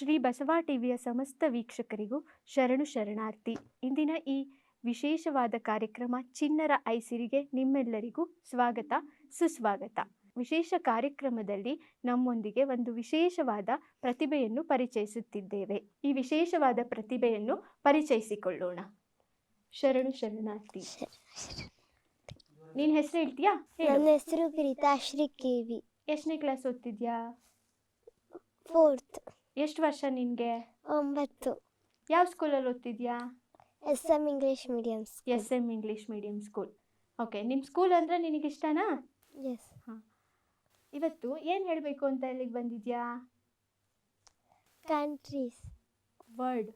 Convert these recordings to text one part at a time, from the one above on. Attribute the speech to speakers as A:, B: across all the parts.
A: ಶ್ರೀ ಬಸವ ಟಿವಿಯ ಸಮಸ್ತ ವೀಕ್ಷಕರಿಗೂ ಶರಣು ಶರಣಾರ್ಥಿ. ಇಂದಿನ ಈ ವಿಶೇಷವಾದ ಕಾರ್ಯಕ್ರಮ ಚಿನ್ನರ ಐಸಿರಿಗೆ ನಿಮ್ಮೆಲ್ಲರಿಗೂ ಸ್ವಾಗತ ಸುಸ್ವಾಗತ. ವಿಶೇಷ ಕಾರ್ಯಕ್ರಮದಲ್ಲಿ ನಮ್ಮೊಂದಿಗೆ ಒಂದು ವಿಶೇಷವಾದ ಪ್ರತಿಭೆಯನ್ನು ಪರಿಚಯಿಸುತ್ತಿದ್ದೇವೆ. ಈ ವಿಶೇಷವಾದ ಪ್ರತಿಭೆಯನ್ನು ಪರಿಚಯಿಸಿಕೊಳ್ಳೋಣ. ಶರಣು ಶರಣಾರ್ಥಿ. ನೀನ್ ಹೆಸರು ಹೇಳ್ತೀಯಾ? ಹೇಳು.
B: ನನ್ನ ಹೆಸರು ಪ್ರೀತಾಶ್ರೀ ಕೆ ವಿ.
A: ಎಷ್ಟನೇ ಕ್ಲಾಸ್ ಓದ್ತಿದ್ಯಾ?
B: ಫೋರ್ತ್
A: ಎಷ್ಟು ವರ್ಷ ನಿನಗೆ?
B: ಒಂಬತ್ತು.
A: ಯಾವ ಸ್ಕೂಲಲ್ಲಿ ಓದ್ತಿದ್ಯಾ?
B: S M English medium
A: S M English medium school okay ನಿಮ್ಮ ಸ್ಕೂಲ್ ಅಂದರೆ ನಿನಗಿಷ್ಟನಾ
B: ಎಸ್
A: ಇವತ್ತು ಏನು ಹೇಳಬೇಕು ಅಂತ ಇಲ್ಲಿಗೆ ಬಂದಿದ್ಯಾ?
B: ಕಂಟ್ರೀಸ್
A: ವರ್ಡ್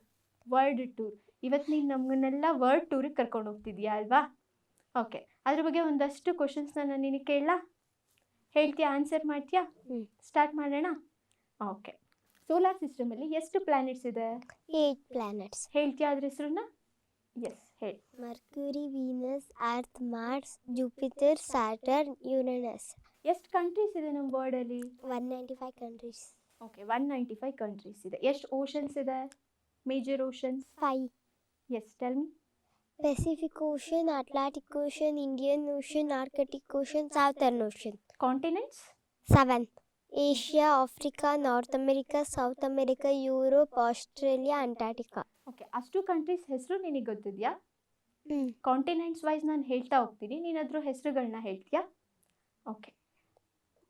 A: ವರ್ಡ್ ಟೂರ್ ಇವತ್ತು ನೀನು ನಮ್ಮನ್ನೆಲ್ಲ ವರ್ಡ್ ಟೂರಿಗೆ ಕರ್ಕೊಂಡು ಹೋಗ್ತಿದ್ಯಾ ಅಲ್ವಾ? ಓಕೆ ಅದ್ರ ಬಗ್ಗೆ ಒಂದಷ್ಟು ಕ್ವಶನ್ಸ್ನ ನಾನು ನಿನಗೆ ಕೇಳಲಾ? ಹೇಳ್ತೀಯಾ ಆನ್ಸರ್ ಮಾಡ್ತೀಯಾ. ಸ್ಟಾರ್ಟ್ ಮಾಡೋಣ? ಓಕೆ ಸೋಲಾರ್ ಸಿಸ್ಟಮ್ ಅಲ್ಲಿ ಎಷ್ಟು ಪ್ಲಾನೆಟ್ಸ್ ಇದೆ?
B: ಏಟ್ ಪ್ಲಾನೆಟ್ಸ್
A: ಹೇಳ್ತೀಯಾ ಅದ್ರ ಹೆಸ್ರನ್ನ ಎಸ್ ಹೇಳಿ.
B: Mercury Venus Earth Mars Jupiter Saturn Uranus
A: ಎಷ್ಟು ಕಂಟ್ರೀಸ್ ಇದೆ ನಮ್ಮ ವರ್ಲ್ಡಲ್ಲಿ
B: one ninety five countries
A: okay one ninety five countries ಇದೆ. ಎಷ್ಟು ಓಷನ್ಸ್ ಇದೆ? Major oceans
B: five
A: yes tell me
B: Pacific ocean Atlantic ocean Indian ocean Arctic ocean Southern ocean
A: continents
B: seven Asia Africa North America South America Europe Australia Antarctica.
A: Okay ಅಷ್ಟು countries ಹೆಸರು ನಿನಗೆ ಗೊತ್ತಿದೆಯಾ?
B: ಹ್ಞೂ
A: continents wise ನಾನು ಹೇಳ್ತಾ ಹೋಗ್ತೀನಿ ನೀನು ಅದ್ರ ಹೆಸರುಗಳನ್ನ ಹೇಳ್ತೀಯಾ? ಓಕೆ.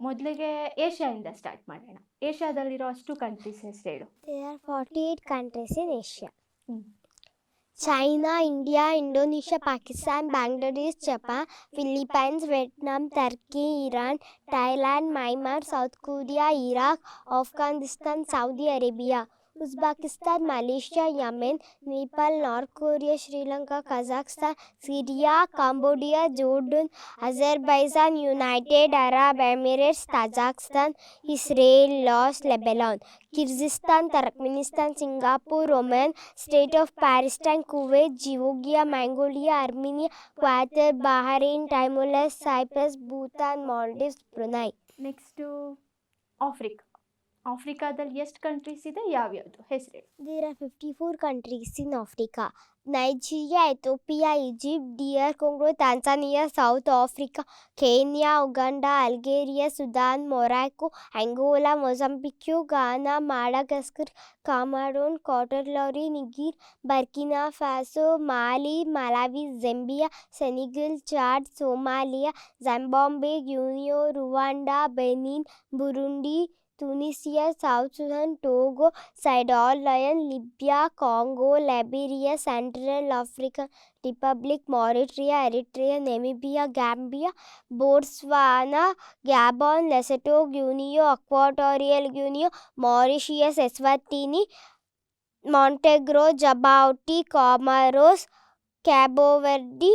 A: ಮೊದಲಿಗೆ ಏಷ್ಯಾದಿಂದ ಸ್ಟಾರ್ಟ್ ಮಾಡೋಣ. ಏಷ್ಯಾದಲ್ಲಿರೋ ಅಷ್ಟು ಕಂಟ್ರೀಸ್ ಹೆಸರು ಹೇಳು.
B: ಆರ್ ಫಾರ್ಟಿ 48 ಕಂಟ್ರೀಸೇನ್ ಏಷ್ಯಾ ಹ್ಞೂ
A: Hmm.
B: China India Indonesia Pakistan Bangladesh Japan Philippines Vietnam Turkey Iran Thailand Myanmar South Korea Iraq Afghanistan Saudi Arabia Uzbekistan Malaysia Yemen Nepal North Korea Sri Lanka Kazakhstan Syria Cambodia Jordan Azerbaijan United Arab Emirates Tajikistan Israel Laos Lebanon Kyrgyzstan Turkmenistan Singapore Oman State of Palestine Kuwait जियोगिया Mongolia Armenia Qatar Bahrain Timor Leste Cyprus Bhutan Maldives Brunei
A: next Africa ಆಫ್ರಿಕಾದಲ್ಲಿ ಎಷ್ಟು countries ಇದೆ ಯಾವ್ಯಾವುದು ಹೆಸರು ಹೇಳು
B: There are 54 countries in Africa. Nigeria, Ethiopia, Egypt, DR Congo, Tanzania, South Africa, Kenya, Uganda, Algeria, Sudan, Morocco, Angola, Mozambique, Ghana, Madagascar, Cameroon, Cotonou, Niger, Burkina Faso, Mali, Malawi, Zambia, Senegal, Chad, Somalia, Zimbabwe, Guinea, Rwanda, Benin, Burundi, Tunisia, South Sudan, Togo, Sierra Leone, Libya, Congo, Liberia, Central African Republic, Mauritania, Eritrea, Namibia, Gambia, Botswana, Gabon, Lesotho, Guinea, Equatorial Guinea, Mauritius, Eswatini, Montenegro, Djibouti, Comoros, Cabo Verde,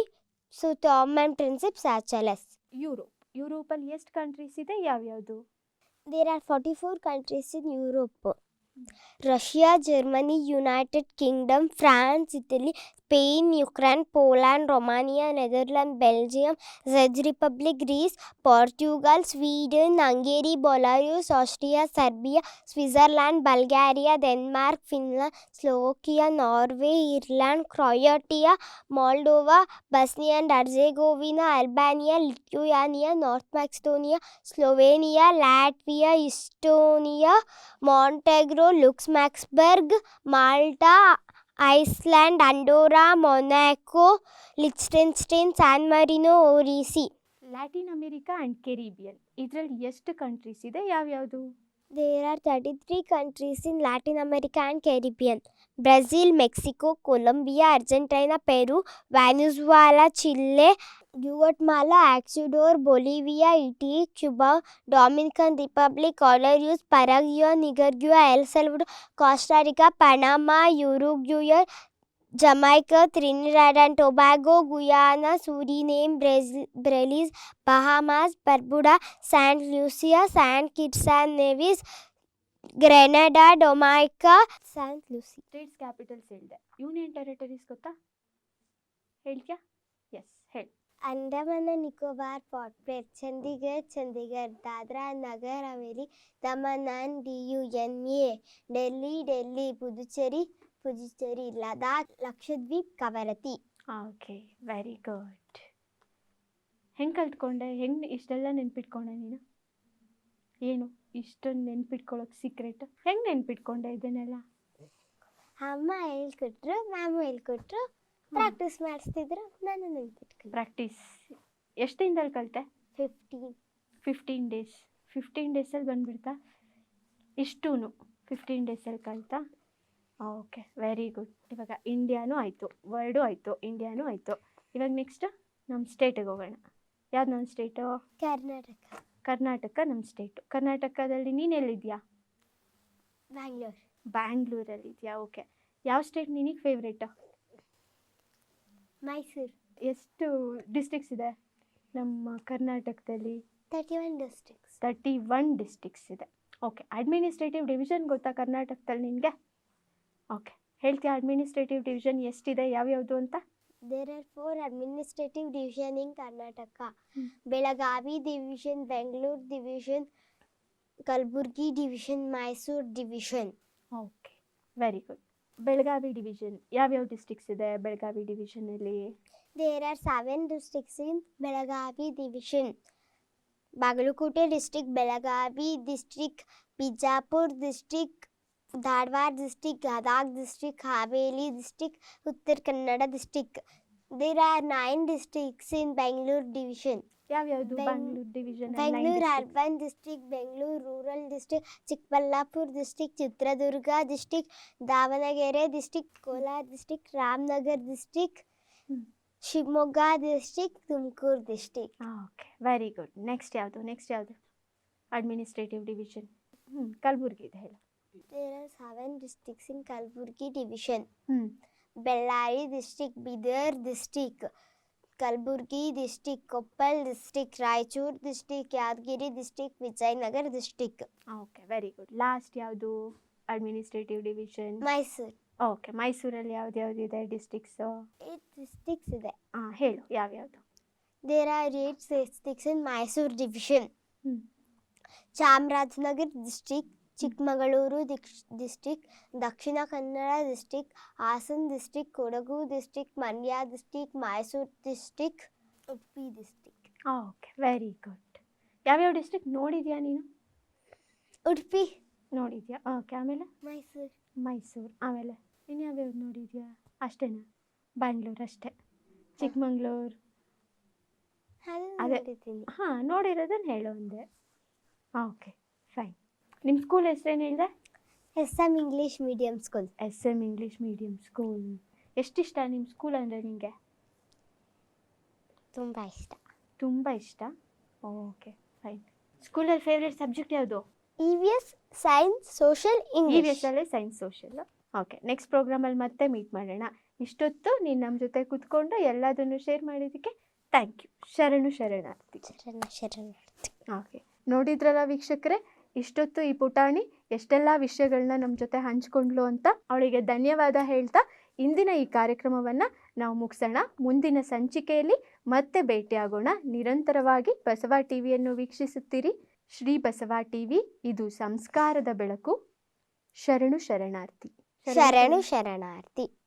B: so Tom and Principe, Seychelles.
A: Europe ಯುರೋಪಲ್ಲಿ ಎಷ್ಟು countries ಇದೆ ಯಾವ್ಯಾವುದು
B: There are 44 countries in Europe. Russia, Germany, United Kingdom, France, Italy, Spain Ukraine Poland Romania Netherlands Belgium Czech Republic Greece Portugal Sweden Hungary Belarus Austria Serbia Switzerland Bulgaria Denmark Finland Slovakia Norway Ireland Croatia Moldova Bosnia and Herzegovina Albania Lithuania North Macedonia Slovenia Latvia Estonia Montenegro Luxembourg Malta Iceland, Andorra, Monaco Liechtenstein San Marino
A: Latin America and Caribbean. ಇದರಲ್ಲಿ ಎಷ್ಟು countries ಇದೆ? ಯಾವ್ಯಾವುದು?
B: There are 33 countries in Latin America and Caribbean. Brazil, Mexico, Colombia, Argentina, Peru, Venezuela, Chile, Guatemala, Ecuador, Bolivia, Haiti, Cuba, Dominican Republic, Honduras, Paraguay, Nicaragua, El Salvador, Costa Rica, Panama, Uruguay, Jamaica, Trinidad and Tobago, Guyana, Suriname, Brazil, Belize, Bahamas, Barbuda, Saint Lucia, Saint Kitts and Nevis, Grenada, Jamaica, Saint Lucia.
A: States capitals ಹೇಳಿದೆ union territories ಗೊತ್ತಾ ಹೇಳ್ತೀಯಾ yes ಹೇಳಿ
B: Andaman and Nicobar Port Blair Chandigarh Chandigarh Dadra Nagar Haveli Daman and Diu N A Delhi ಪುದುಚೇರಿಲ್ಲದ Lakshadweep Kavaratti.
A: Okay very good. ಹೆಂಗೆ ಕಲ್ತ್ಕೊಂಡೆ? ಹೆಂಗೆ ಇಷ್ಟೆಲ್ಲ ನೆನ್ಪಿಟ್ಕೊಂಡೆ ನೀನು? ಏನು ಇಷ್ಟೊಂದು ನೆನ್ಪಿಟ್ಕೊಳಕ್ ಸೀಕ್ರೆಟ್ ಹೆಂಗೆ ನೆನ್ಪಿಟ್ಕೊಂಡೆ ಇದನ್ನೆಲ್ಲ?
B: ಅಮ್ಮ ಹೇಳ್ಕೊಟ್ರು ಮ್ಯಾಮು ಹೇಳ್ಕೊಟ್ರು ಪ್ರಾಕ್ಟೀಸ್ ಮಾಡಿಸ್ತಿದ್ರು ನಾನು ನೆನ್ಪಿಟ್ಕೊಂಡೆ.
A: ಪ್ರಾಕ್ಟೀಸ್ ಎಷ್ಟು ದಿನದಲ್ಲಿ ಕಲಿತೆ?
B: ಫಿಫ್ಟೀನ್
A: ಫಿಫ್ಟೀನ್ ಡೇಸ್ ಫಿಫ್ಟೀನ್ ಡೇಸಲ್ಲಿ ಬಂದ್ಬಿಡ್ತಾ? ಇಷ್ಟೂ ಫಿಫ್ಟೀನ್ ಡೇಸಲ್ಲಿ ಕಲಿತಾ? ಓಕೆ ವೆರಿ ಗುಡ್ ಇವಾಗ ಇಂಡಿಯಾನೂ ಆಯಿತು ವರ್ಲ್ಡು ಆಯಿತು ಇಂಡಿಯಾನೂ ಆಯಿತು. ಇವಾಗ ನೆಕ್ಸ್ಟ್ ನಮ್ಮ ಸ್ಟೇಟಿಗೆ ಹೋಗೋಣ. ಯಾವ್ದು ನಮ್ಮ ಸ್ಟೇಟು
B: ಕರ್ನಾಟಕ.
A: ಕರ್ನಾಟಕ ನಮ್ಮ ಸ್ಟೇಟು ಕರ್ನಾಟಕದಲ್ಲಿ ನೀನು ಎಲ್ಲಿದ್ಯಾ?
B: ಬ್ಯಾಂಗ್ಳೂರ್.
A: ಬ್ಯಾಂಗ್ಳೂರಲ್ಲಿದ್ಯಾ ಓಕೆ ಯಾವ ಸ್ಟೇಟ್ ನಿನಗೆ ಫೇವ್ರೇಟು
B: ಮೈಸೂರು.
A: ಎಷ್ಟು ಡಿಸ್ಟಿಕ್ಸ್ ಇದೆ ನಮ್ಮ ಕರ್ನಾಟಕದಲ್ಲಿ?
B: Thirty one districts
A: thirty one districts ಇದೆ. ಓಕೆ ಅಡ್ಮಿನಿಸ್ಟ್ರೇಟಿವ್ ಡಿವಿಷನ್ ಗೊತ್ತಾ ಕರ್ನಾಟಕದಲ್ಲಿ ನಿನಗೆ? ಓಕೆ ಹೇಳ್ತೀಯ ಅಡ್ಮಿನಿಸ್ಟ್ರೇಟಿವ್ ಡಿವಿಷನ್ ಎಷ್ಟಿದೆ? ಯಾವ್ಯಾವುದು ಅಂತ?
B: There are four administrative division in
A: Karnataka.
B: Belagavi division Bengaluru division Kalaburagi division Mysuru division
A: okay very good Belagavi division ಯಾವ್ಯಾವ districts ಇದೆ Belagavi ಡಿವಿಷನಲ್ಲಿ
B: there are seven districts in Belagavi division Bagalkote district Belagavi district Bijapur district Dharwad district Gadag district Haveri district Uttara Kannada district there are nine districts in Bengaluru division
A: ಯಾವ್ಯಾವುದು
B: ಬೆಂಗ್-
A: Bangalore division
B: Bengaluru urban district Bengaluru rural district Chikkaballapur district Chitradurga district Davanagere district Kolar district Ramanagar district
A: hmm.
B: Shivamogga district Tumakuru district
A: okay very good next ಯಾವುದು next ಯಾವುದು administrative division ಹ್ಞೂ ಕಲಬುರ್ಗಿ ಇದೆ ಹೇಳು
B: there are seven districts in Kalaburagi division
A: ಹ್ಞೂ
B: Bellary district Bidar district Kalaburagi district Koppal district Raichur district Yadgir district Vijayanagara district
A: okay very good last ಯಾವುದು administrative division
B: Mysuru
A: okay ಮೈಸೂರಲ್ಲಿ ಯಾವ್ದು ಯಾವ್ದು ಇದೆ ಡಿಸ್ಟಿಕ್ಸು
B: ಏಟ್ ಡಿಸ್ಟ್ರಿಕ್ಟ್ಸ್ ಇದೆ
A: ಹಾಂ ಹೇಳು ಯಾವ್ಯಾವುದು
B: there are eight districts in Mysuru division
A: ಹ್ಞೂ
B: Chamarajanagar district Chikkamagaluru district Dakshina Kannada district Hassan district Kodagu district Mandya district Mysuru district Udupi district
A: okay very good ಯಾವ್ಯಾವ ಡಿಸ್ಟಿಕ್ ನೋಡಿದ್ಯಾ ನೀನು?
B: ಉಡುಪಿ.
A: ನೋಡಿದ್ಯಾ? ಓಕೆ ಆಮೇಲೆ?
B: ಮೈಸೂರು.
A: ಮೈಸೂರು. ಆಮೇಲೆ? ಇನ್ನು ಯಾವ್ಯಾವ್ದು ನೋಡಿದ್ಯಾ? ಅಷ್ಟೇನಾ? ಬ್ಯಾಂಗ್ಳೂರು ಅಷ್ಟೇ. ಚಿಕ್ಕಮಂಗ್ಳೂರು.
B: ಅದು.
A: ಹಾಂ ನೋಡಿರೋದನ್ನು ಹೇಳು ಒಂದೇ. ಓಕೆ ಫೈನ್ ನಿಮ್ಮ ಸ್ಕೂಲ್ ಹೆಸರೇನು ಹೇಳಿದೆ?
B: S M English medium school
A: S M English medium school ಎಷ್ಟಿಷ್ಟ ನಿಮ್ಮ ಸ್ಕೂಲ್ ಅಂದರೆ ನಿಮಗೆ
B: ತುಂಬ ಇಷ್ಟ.
A: ತುಂಬ ಇಷ್ಟ? ಓಕೆ ಫೈನ್ ಸ್ಕೂಲಲ್ಲಿ ಫೇವ್ರೆಟ್ ಸಬ್ಜೆಕ್ಟ್ ಯಾವುದು?
B: E V S science social
A: E V
B: English
A: yes ಅಲ್ಲೇ ಸೈನ್ಸ್ ಸೋಷಿಯಲ್ ಓಕೆ ನೆಕ್ಸ್ಟ್ ಪ್ರೋಗ್ರಾಮಲ್ಲಿ ಮತ್ತೆ ಮೀಟ್ ಮಾಡೋಣ. ಇಷ್ಟೊತ್ತು ನೀನು ನಮ್ಮ ಜೊತೆ ಕೂತ್ಕೊಂಡು ಎಲ್ಲದನ್ನು ಶೇರ್ ಮಾಡಿದ್ದಕ್ಕೆ ಥ್ಯಾಂಕ್ ಯು ಶರಣು ಶರಣಾರ್ಥಿ.
B: ಶರಣು ಶರಣ
A: ಓಕೆ ನೋಡಿದ್ರಲ್ಲ ವೀಕ್ಷಕರೇ? ಇಷ್ಟೊತ್ತು ಈ ಪುಟಾಣಿ ಎಷ್ಟೆಲ್ಲ ವಿಷಯಗಳನ್ನ ನಮ್ಮ ಜೊತೆ ಹಂಚ್ಕೊಂಡ್ಲು ಅಂತ ಅವಳಿಗೆ ಧನ್ಯವಾದ ಹೇಳ್ತಾ ಇಂದಿನ ಈ ಕಾರ್ಯಕ್ರಮವನ್ನು ನಾವು ಮುಗಿಸೋಣ. ಮುಂದಿನ ಸಂಚಿಕೆಯಲ್ಲಿ ಮತ್ತೆ ಭೇಟಿಯಾಗೋಣ. ನಿರಂತರವಾಗಿ ಬಸವ ಟಿವಿಯನ್ನು ವೀಕ್ಷಿಸುತ್ತೀರಿ. ಶ್ರೀ ಬಸವ ಟಿವಿ, ಇದು ಸಂಸ್ಕಾರದ ಬೆಳಕು. ಶರಣು ಶರಣಾರ್ಥಿ.
B: ಶರಣು ಶರಣಾರ್ಥಿ.